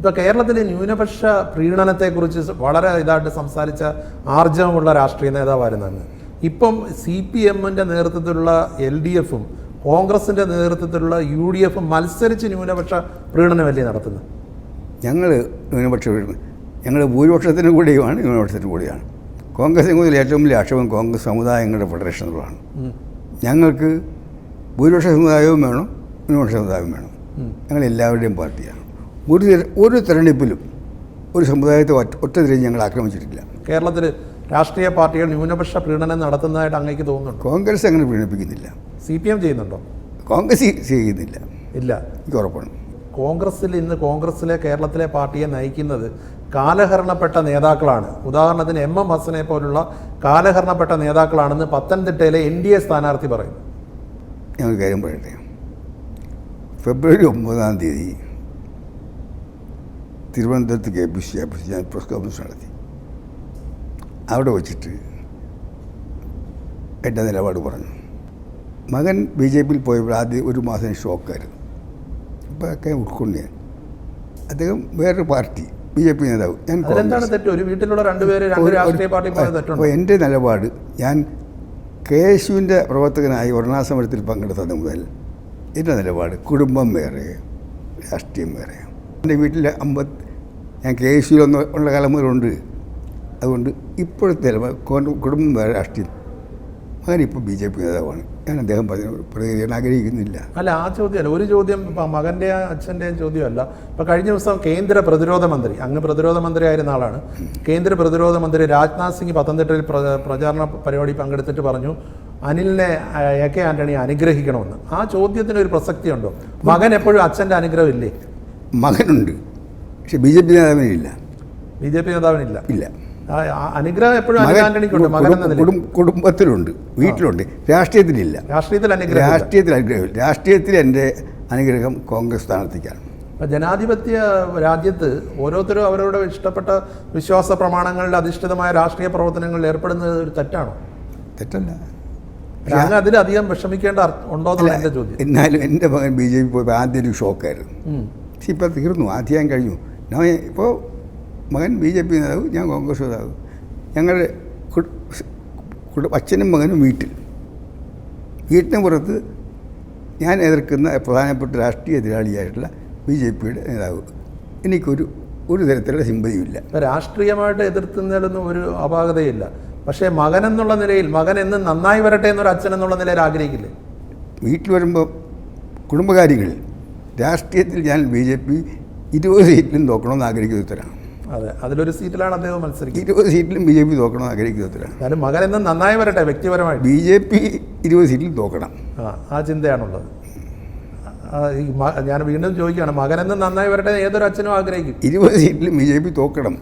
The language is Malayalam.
ഇപ്പൊ കേരളത്തിലെ ന്യൂനപക്ഷ പ്രീണനത്തെക്കുറിച്ച് വളരെ ഇതായിട്ട് സംസാരിച്ച ആർജവമുള്ള രാഷ്ട്രീയ നേതാവായിരുന്നു ഇപ്പം സി പി എമ്മിന്റെ നേതൃത്വത്തിലുള്ള എൽ ഡി എഫും കോൺഗ്രസിന്റെ നേതൃത്വത്തിലുള്ള യു ഡി എഫും മത്സരിച്ച് ന്യൂനപക്ഷ പ്രീണനമല്ലേ നടത്തുന്നത്? ഞങ്ങൾ ന്യൂനപക്ഷ ഞങ്ങൾ ഭൂരിപക്ഷത്തിന് കൂടിയുമാണ് ന്യൂനപക്ഷത്തിന് കൂടിയാണ്. കോൺഗ്രസിന് കൂടുതൽ ഏറ്റവും വലിയ ആക്ഷേപം കോൺഗ്രസ് സമുദായങ്ങളുടെ ഫെഡറേഷനുകളാണ്. എന്നുള്ളതാണ് ഞങ്ങൾക്ക് ഭൂരിപക്ഷ സമുദായവും വേണം ന്യൂനപക്ഷ സമുദായവും വേണം. ഞങ്ങൾ എല്ലാവരുടെയും പാർട്ടിയാണ്. ഒരു ഒരു തെരഞ്ഞെടുപ്പിലും ഒരു സമുദായത്തെ ഒറ്റ ഒറ്റതിരെ തിരിഞ്ഞ് ഞങ്ങൾ ആക്രമിച്ചിട്ടില്ല. കേരളത്തിൽ രാഷ്ട്രീയ പാർട്ടികൾ ന്യൂനപക്ഷ പ്രീണനം നടത്തുന്നതായിട്ട് അങ്ങേക്ക് തോന്നുന്നുണ്ട്? കോൺഗ്രസ് അങ്ങനെ പ്രീണിപ്പിക്കുന്നില്ല സി പി എം ചെയ്യുന്നുണ്ടോ? കോൺഗ്രസ് ചെയ്യുന്നില്ല. ഇല്ല. എനിക്ക് ഉറപ്പാണ്. കോൺഗ്രസിൽ ഇന്ന് കോൺഗ്രസിലെ കേരളത്തിലെ പാർട്ടിയെ നയിക്കുന്നത് കാലഹരണപ്പെട്ട നേതാക്കളാണ്. ഉദാഹരണത്തിന് എം എം ഹസനെ പോലുള്ള കാലഹരണപ്പെട്ട നേതാക്കളാണെന്ന് പത്തനംതിട്ടയിലെ എൻ ഡി എ സ്ഥാനാർത്ഥി പറയുന്നു. ഞങ്ങൾ കാര്യം പറയട്ടെ? ഫെബ്രുവരി ഒമ്പതാം തീയതി തിരുവനന്തപുരത്ത് കെ പി സി ഓഫീസ് ഞാൻ പ്രസ് കോൺഫറൻസ് നടത്തി. അവിടെ വച്ചിട്ട് എന്റെ നിലപാട് പറഞ്ഞു. മകൻ ബി ജെ പിയിൽ പോയപ്പോൾ ആദ്യം ഒരു മാസം ഷോക്കായിരുന്നു. അപ്പോൾ ഒക്കെ ഉൾക്കൊണ്ട് ഞാൻ അദ്ദേഹം വേറൊരു പാർട്ടി ബി ജെ പി നേതാവ്. ഞാൻ അപ്പോൾ എന്റെ നിലപാട് ഞാൻ കെ എസ് യുവിന്റെ പ്രവർത്തകനായി വർണാസമരത്തിൽ പങ്കെടുത്തത് മുതൽ എന്റെ നിലപാട് കുടുംബം വേറെ രാഷ്ട്രീയം വേറെ. എന്റെ വീട്ടിൽ അമ്പത് ഞാൻ കെ എസ് സിയിലൊന്ന് ഉള്ള കാലം മുതലുണ്ട്. അതുകൊണ്ട് ഇപ്പോഴത്തെ കുടുംബം വേറെ രാഷ്ട്രീയം ഇപ്പോൾ ബി ജെ പി നേതാവാണ്. ഞാൻ അദ്ദേഹം പറഞ്ഞു പ്രതികരിക്കാൻ ആഗ്രഹിക്കുന്നില്ല. അല്ല ആ ചോദ്യമല്ല. ഒരു ചോദ്യം ഇപ്പം മകന്റെ അച്ഛന്റെയും ചോദ്യമല്ല. ഇപ്പം കഴിഞ്ഞ ദിവസം കേന്ദ്ര പ്രതിരോധ മന്ത്രി അങ്ങ് പ്രതിരോധ മന്ത്രി ആയിരുന്ന ആളാണ്. കേന്ദ്ര പ്രതിരോധ മന്ത്രി രാജ്നാഥ് സിംഗ് പത്തനംതിട്ടയിൽ പ്ര- പ്രചാരണ പരിപാടി പങ്കെടുത്തിട്ട് പറഞ്ഞു അനിലിനെ എ കെ ആന്റണി അനുഗ്രഹിക്കണമെന്ന്. ആ ചോദ്യത്തിന് ഒരു പ്രസക്തി ഉണ്ടോ മകൻ എപ്പോഴും അച്ഛന്റെ അനുഗ്രഹം ഇല്ലേ മകനുണ്ട്. പക്ഷെ ബി ജെ പി നേതാവിനില്ല. ബി ജെ പി നേതാവിനില്ല. ഇല്ല. അനുഗ്രഹം എപ്പോഴും ആന്റണിക്കുണ്ട് കുടുംബത്തിലുണ്ട്. വീട്ടിലുണ്ട്. രാഷ്ട്രീയത്തിലില്ല. രാഷ്ട്രീയത്തിൽ അനുഗ്രഹം. രാഷ്ട്രീയത്തിൽ അനുഗ്രഹം. രാഷ്ട്രീയത്തിൽ എന്റെ അനുഗ്രഹം കോൺഗ്രസ് സ്ഥാനാർത്ഥിക്കാണ് ഇപ്പൊ ജനാധിപത്യ രാജ്യത്ത് ഓരോരുത്തരും അവരവരുടെ ഇഷ്ടപ്പെട്ട വിശ്വാസ പ്രമാണങ്ങളിൽ അധിഷ്ഠിതമായ രാഷ്ട്രീയ പ്രവർത്തനങ്ങളിൽ ഏർപ്പെടുന്നത് ഒരു തെറ്റാണോ? തെറ്റല്ല. അങ്ങ് അതിലധികം വിഷമിക്കേണ്ട ഉണ്ടോ എന്നുള്ള എന്റെ ചോദ്യം. എന്നാലും എന്റെ മകൻ ബി ജെ പി പോയപ്പോൾ ആദ്യം ഒരു ഷോക്കായിരുന്നു. പക്ഷെ ഇപ്പോൾ തീർന്നു. ആദ്യം കഴിഞ്ഞു. ഞാൻ ഇപ്പോൾ മകൻ ബി ജെ പി നേതാവ് ഞാൻ കോൺഗ്രസ് നേതാവ്. ഞങ്ങളുടെ അച്ഛനും മകനും വീട്ടിൽ. വീട്ടിന് പുറത്ത് ഞാൻ എതിർക്കുന്ന പ്രധാനപ്പെട്ട രാഷ്ട്രീയ എതിരാളിയായിട്ടുള്ള ബി ജെ പിയുടെ നേതാവ്. എനിക്കൊരു ഒരു തരത്തിലുള്ള സിമ്പതിയുമില്ല. രാഷ്ട്രീയമായിട്ട് എതിർത്തുന്നതിലൊന്നും ഒരു അപാകതയില്ല. പക്ഷേ മകൻ എന്നുള്ള നിലയിൽ മകൻ എന്ന് നന്നായി വരട്ടെ എന്നൊരു അച്ഛൻ എന്നുള്ള നിലയിൽ ആഗ്രഹിക്കില്ലേ? വീട്ടിൽ വരുമ്പോൾ കുടുംബകാര്യങ്ങളിൽ രാഷ്ട്രീയത്തിൽ ഞാൻ ബി ജെ പി ഇരുപത് സീറ്റിലും തോക്കണമെന്ന് ആഗ്രഹിക്കുന്ന ഉത്തരാണ് അതെ അതിലൊരു സീറ്റിലാണ് അദ്ദേഹം മത്സരിക്കുന്നത്. ഇരുപത് സീറ്റിലും ബി ജെ പി തോക്കണമെന്ന് ആഗ്രഹിക്കുന്ന ഉത്തരാണ് എന്നാലും മകൻ എന്നും നന്നായി വരട്ടെ വ്യക്തിപരമായിട്ട്. ബി ജെ പി ഇരുപത് സീറ്റിൽ തോക്കണം. ആ ആ ചിന്തയാണുള്ളത്. ഞാൻ വീണ്ടും ചോദിക്കുകയാണ് മകൻ എന്ന് നന്നായി വരട്ടെ ഏതൊരു അച്ഛനും ആഗ്രഹിക്കും. ഇരുപത് സീറ്റിലും ബി ജെ പി തോക്കണം.